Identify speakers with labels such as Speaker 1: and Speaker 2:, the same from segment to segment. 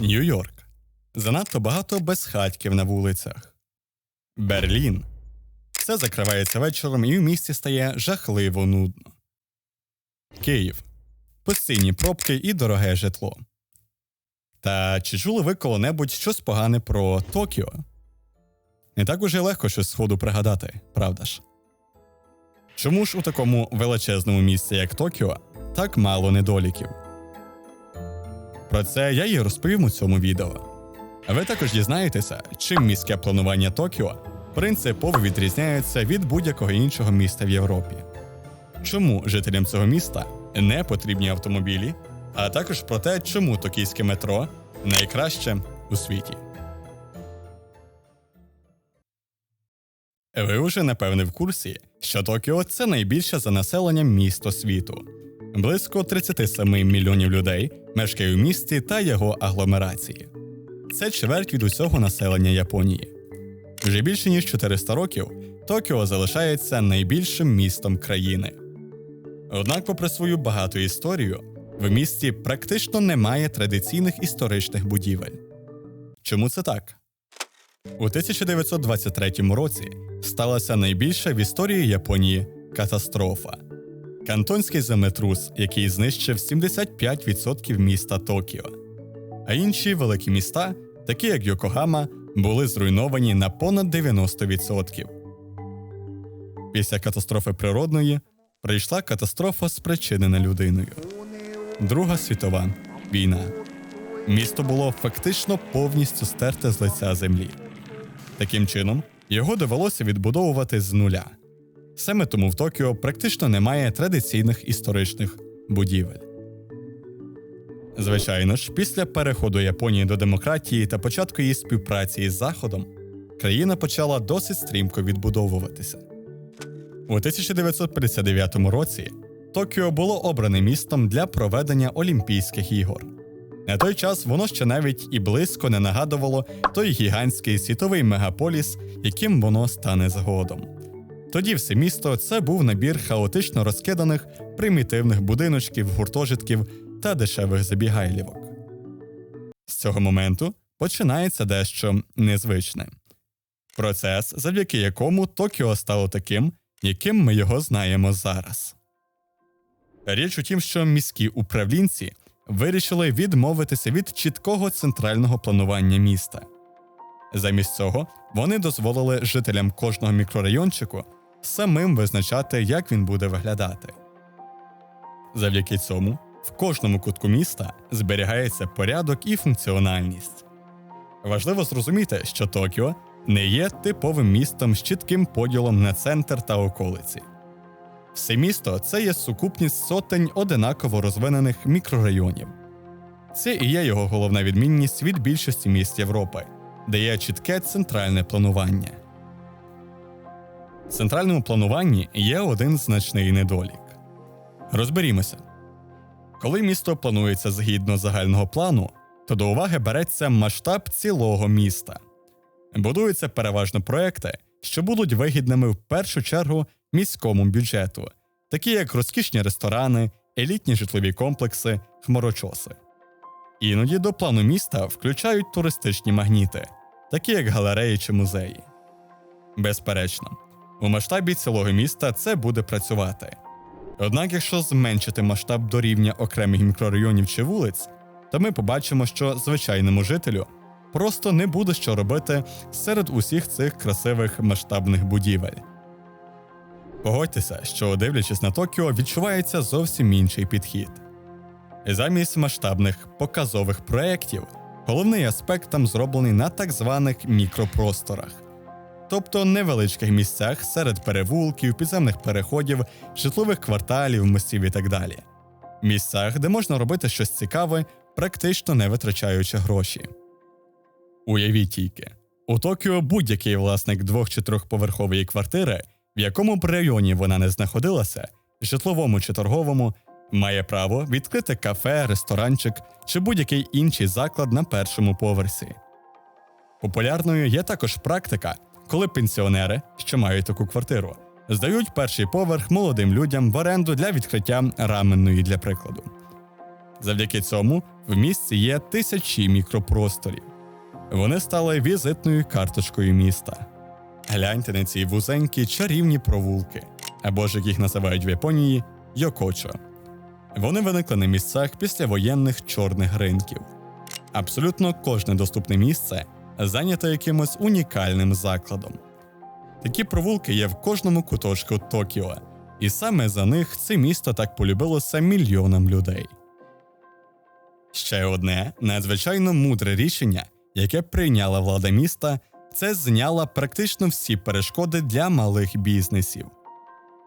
Speaker 1: Нью-Йорк. Занадто багато безхатьків на вулицях. Берлін. Все закривається вечором і в місті стає жахливо нудно. Київ. Постійні пробки і дороге житло. Та чи чули ви коли-небудь щось погане про Токіо? Не так уже легко щось сходу пригадати, правда ж? Чому ж у такому величезному місці, як Токіо, так мало недоліків? Про це я і розповім у цьому відео. Ви також дізнаєтеся, чим міське планування Токіо принципово відрізняється від будь-якого іншого міста в Європі. Чому жителям цього міста не потрібні автомобілі, а також про те, чому токійське метро найкраще у світі. Ви вже напевне в курсі, що Токіо це найбільше за населенням місто світу. Близько 37 мільйонів людей мешкає у місті та його агломерації. Це чверть від усього населення Японії. Вже більше ніж 400 років Токіо залишається найбільшим містом країни. Однак, попри свою багату історію, в місті практично немає традиційних історичних будівель. Чому це так? У 1923 році сталася найбільша в історії Японії катастрофа. Кантонський землетрус, який знищив 75% міста Токіо. А інші великі міста, такі як Йокогама, були зруйновані на понад 90%. Після катастрофи природної прийшла катастрофа, спричинена людиною. Друга світова війна. Місто було фактично повністю стерте з лиця землі. Таким чином, його довелося відбудовувати з нуля. Саме тому в Токіо практично немає традиційних історичних будівель. Звичайно ж, після переходу Японії до демократії та початку її співпраці із Заходом, країна почала досить стрімко відбудовуватися. У 1959 році Токіо було обране містом для проведення Олімпійських ігор. На той час воно ще навіть і близько не нагадувало той гігантський світовий мегаполіс, яким воно стане згодом. Тоді все місто це був набір хаотично розкиданих примітивних будиночків, гуртожитків та дешевих забігайлівок. З цього моменту починається дещо незвичне процес, завдяки якому Токіо стало таким, яким ми його знаємо зараз. Річ у тім, що міські управлінці вирішили відмовитися від чіткого центрального планування міста. Замість цього вони дозволили жителям кожного мікрорайончику самим визначати, як він буде виглядати. Завдяки цьому в кожному кутку міста зберігається порядок і функціональність. Важливо зрозуміти, що Токіо не є типовим містом з чітким поділом на центр та околиці. Все місто це є сукупність сотень одинаково розвинених мікрорайонів. Це і є його головна відмінність від більшості міст Європи, де є чітке центральне планування. В центральному плануванні є один значний недолік. Розберімося. Коли місто планується згідно загального плану, то до уваги береться масштаб цілого міста. Будуються переважно проекти, що будуть вигідними в першу чергу міському бюджету, такі як розкішні ресторани, елітні житлові комплекси, хмарочоси. Іноді до плану міста включають туристичні магніти, такі як галереї чи музеї. Безперечно, у масштабі цілого міста це буде працювати. Однак, якщо зменшити масштаб до рівня окремих мікрорайонів чи вулиць, то ми побачимо, що звичайному жителю просто не буде що робити серед усіх цих красивих масштабних будівель. Погодьтеся, що, дивлячись на Токіо, відчувається зовсім інший підхід. Замість масштабних показових проєктів, головний аспект там зроблений на так званих мікропросторах, тобто невеличких місцях серед перевулків, підземних переходів, житлових кварталів, мостів і так далі. Місцях, де можна робити щось цікаве, практично не витрачаючи гроші. Уявіть тільки, у Токіо будь-який власник двох чи трьохповерхової квартири, в якому б районі вона не знаходилася, житловому чи торговому, має право відкрити кафе, ресторанчик чи будь-який інший заклад на першому поверсі. Популярною є також практика, коли пенсіонери, що мають таку квартиру, здають перший поверх молодим людям в оренду для відкриття раменної для прикладу. Завдяки цьому в місті є тисячі мікропросторів. Вони стали візитною карточкою міста. Гляньте на ці вузенькі чарівні провулки, або ж як їх називають в Японії Йокочо. Вони виникли на місцях післявоєнних чорних ринків. Абсолютно кожне доступне місце зайняте якимось унікальним закладом. Такі провулки є в кожному куточку Токіо, і саме за них це місто так полюбилося мільйонам людей. Ще одне надзвичайно мудре рішення, яке прийняла влада міста, це зняла практично всі перешкоди для малих бізнесів.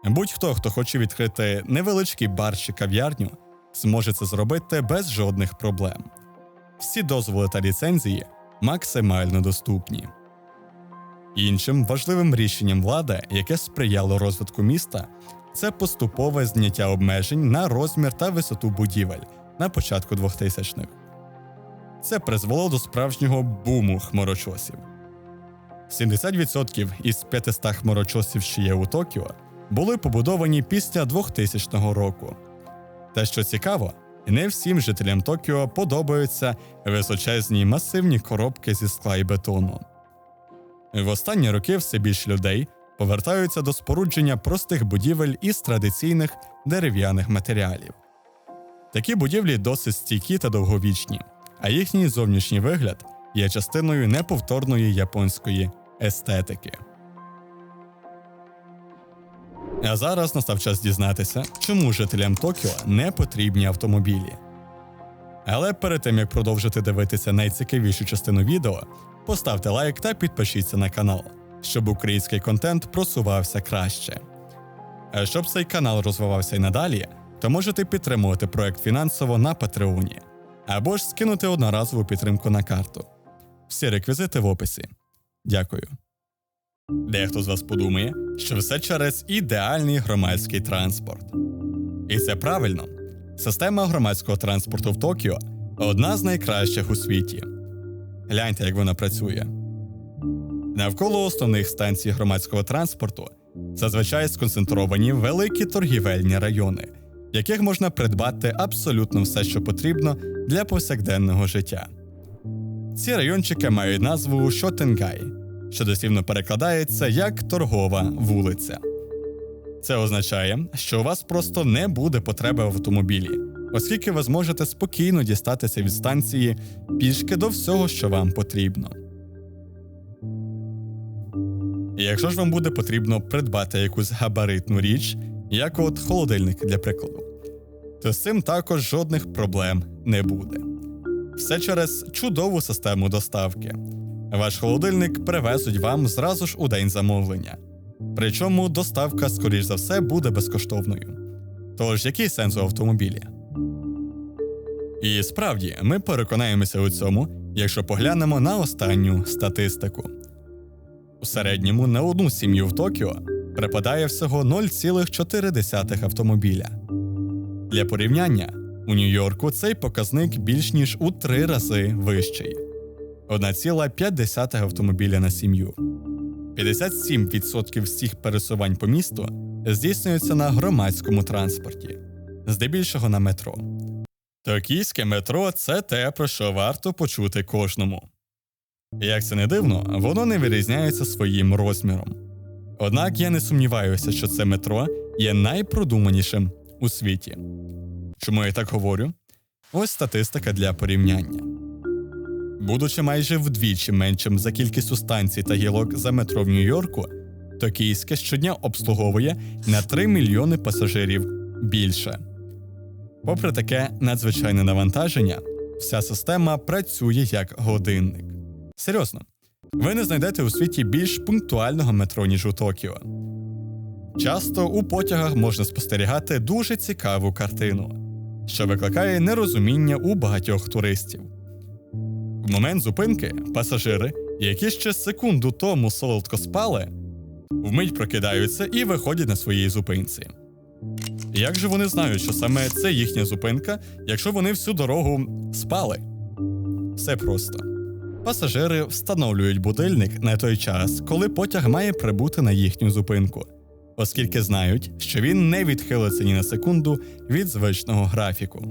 Speaker 1: Будь-хто, хто хоче відкрити невеличкий бар чи кав'ярню, зможе це зробити без жодних проблем. Всі дозволи та ліцензії максимально доступні. Іншим важливим рішенням влади, яке сприяло розвитку міста, це поступове зняття обмежень на розмір та висоту будівель на початку 2000-х. Це призвело до справжнього буму хмарочосів. 70% із 500 хмарочосів, що є у Токіо, були побудовані після 2000 року. Те, що цікаво, не всім жителям Токіо подобаються височезні масивні коробки зі скла і бетону. В останні роки все більше людей повертаються до спорудження простих будівель із традиційних дерев'яних матеріалів. Такі будівлі досить стійкі та довговічні, а їхній зовнішній вигляд є частиною неповторної японської естетики. А зараз настав час дізнатися, чому жителям Токіо не потрібні автомобілі. Але перед тим як продовжити дивитися найцікавішу частину відео, поставте лайк та підпишіться на канал, щоб український контент просувався краще. А щоб цей канал розвивався й надалі, то можете підтримувати проект фінансово на Патреоні або ж скинути одноразову підтримку на карту. Всі реквізити в описі. Дякую. Дехто з вас подумає, що все через ідеальний громадський транспорт. І це правильно. Система громадського транспорту в Токіо одна з найкращих у світі. Гляньте, як вона працює. Навколо основних станцій громадського транспорту зазвичай сконцентровані великі торгівельні райони, в яких можна придбати абсолютно все, що потрібно для повсякденного життя. Ці райончики мають назву Шотенгай, що дослівно перекладається як торгова вулиця. Це означає, що у вас просто не буде потреби в автомобілі, оскільки ви зможете спокійно дістатися від станції пішки до всього, що вам потрібно. І якщо ж вам буде потрібно придбати якусь габаритну річ, як от холодильник для прикладу, то з цим також жодних проблем не буде. Все через чудову систему доставки. Ваш холодильник привезуть вам зразу ж у день замовлення. Причому доставка, скоріш за все, буде безкоштовною. Тож, який сенс у автомобілі? І справді, ми переконаємося у цьому, якщо поглянемо на останню статистику. У середньому на одну сім'ю в Токіо припадає всього 0,4 автомобіля. Для порівняння, у Нью-Йорку цей показник більш ніж у три рази вищий 1,5 автомобіля на сім'ю. 57% всіх пересувань по місту здійснюються на громадському транспорті, здебільшого на метро. Токійське метро це те, про що варто почути кожному. Як це не дивно, воно не вирізняється своїм розміром. Однак я не сумніваюся, що це метро є найпродуманішим у світі. Чому я так говорю? Ось статистика для порівняння. Будучи майже вдвічі меншим за кількістю станцій та гілок за метро в Нью-Йорку, Токійське щодня обслуговує на 3 мільйони пасажирів більше. Попри таке надзвичайне навантаження, вся система працює як годинник. Серйозно, ви не знайдете у світі більш пунктуального метро, ніж у Токіо. Часто у потягах можна спостерігати дуже цікаву картину, що викликає нерозуміння у багатьох туристів. В момент зупинки пасажири, які ще секунду тому солодко спали, вмить прокидаються і виходять на своїй зупинці. Як же вони знають, що саме це їхня зупинка, якщо вони всю дорогу спали? Все просто. Пасажири встановлюють будильник на той час, коли потяг має прибути на їхню зупинку, оскільки знають, що він не відхилиться ні на секунду від звичного графіку.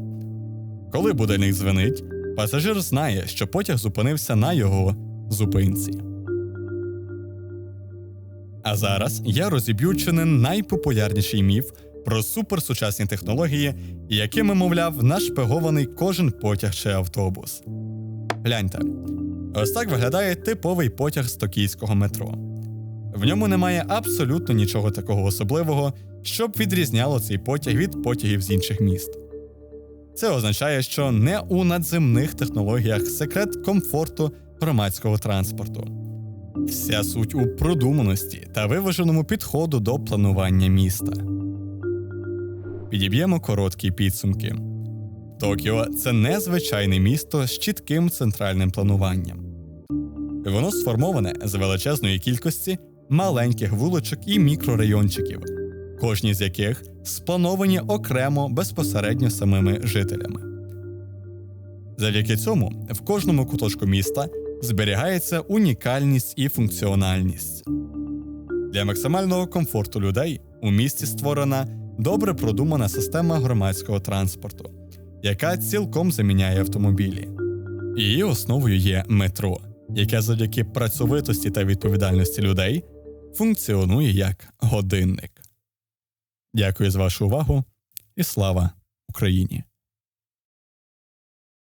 Speaker 1: Коли будильник дзвенить, Пасажир знає, що потяг зупинився на його зупинці. А зараз я розіб'ю чи не найпопулярніший міф про суперсучасні технології, якими, мовляв, нашпигований кожен потяг чи автобус. Гляньте, ось так виглядає типовий потяг з токійського метро. В ньому немає абсолютно нічого такого особливого, щоб відрізняло цей потяг від потягів з інших міст. Це означає, що не у надземних технологіях секрет комфорту громадського транспорту. Вся суть у продуманості та виваженому підходу до планування міста. Підіб'ємо короткі підсумки. Токіо це незвичайне місто з чітким центральним плануванням. Воно сформоване з величезної кількості маленьких вуличок і мікрорайончиків, кожні з яких сплановані окремо безпосередньо самими жителями. Завдяки цьому в кожному куточку міста зберігається унікальність і функціональність. Для максимального комфорту людей у місті створена добре продумана система громадського транспорту, яка цілком заміняє автомобілі. Її основою є метро, яке завдяки працьовитості та відповідальності людей функціонує як годинник. Дякую за вашу увагу і слава Україні!